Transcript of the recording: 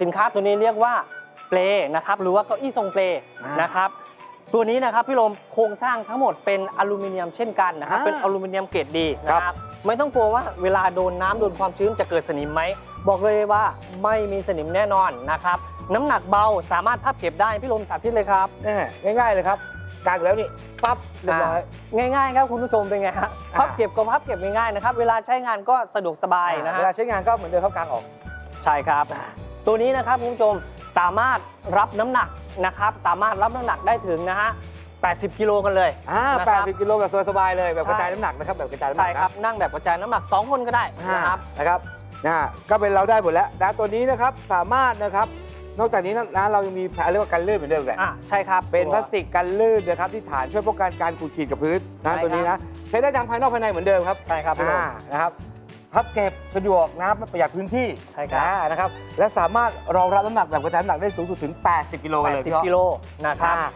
สินค้าตัวนี้เรียกว่าเปลนะครับหรือว่าเก้าอี้ทรงเปลอ่านนะครับตัวนี้นะครับพี่ลมโครงสร้างทั้งหมดเป็นอลูมิเนียมเช่นกันนะครับอ่าเป็นอลูมิเนียมเกรดดีครับนะครับไม่ต้องกลัวว่าเวลาโดนน้ำโดนความชื้นจะเกิดสนิมไหมบอกเลยว่าไม่มีสนิมแน่นอนนะครับน้ำหนักเบาสามารถพับเก็บได้พี่ลมสาธิตเลยครับแน่ง่ายๆเลยครับกางอยู่แล้วนี่ปั๊บเรียบร้อยง่ายๆครับคุณผู้ชมเป็นไงฮะอ่าพับเก็บก็พับเก็บง่ายๆนะครับเวลาใช้งานก็สะดวกสบายนะเวฮะลาใช้งานก็เหมือนเดิมครับกางออกใช่ครับ ตัวนี้นะครับคุณผู้ชมสามารถรับน้ำหนักนะครับ สามารถรับน้ำหนักได้ถึงนะฮะ80 กิโลกันเลยอ่านะครับ80 กิโลแบบสบายๆเลย แบบกระจายใช่น้ำหนักนะครับ แบบกระจายน้ำหใช่นักครับ นั่งแบบกระจายน้ำหนัก 2 คนก็ได้นะนะครับ นะครับนะก็เป็นเราได้หมดแล้วนะตัวนี้นะครับ สามารถนะครับ นอกจากนี้นะเรายังมีเรียกว่ากันลื่นเหมือนเดิมแหละอะใช่ครับ เป็นพลาสติกกันลื่นนะครับที่ฐานช่วยป้องกันการขูดขีดกับพื้นนะใช่ครับตัวนี้นะ ใช้ได้ทั้งภายนอกภายในเหมือนเดิมครับ ใช่ครับพี่ลมอ่านะครับ พับเก็บสะดวกนะครับประหยัดพื้นที่ใช่ครับ อ่านะครับ และสามารถรองรับน้ำหนักแบบกระจายน้ำหนักได้สูงสุดถึง 80 กิโลกันเลยพี่อ๊อฟ80 กิโลนะครับอ่า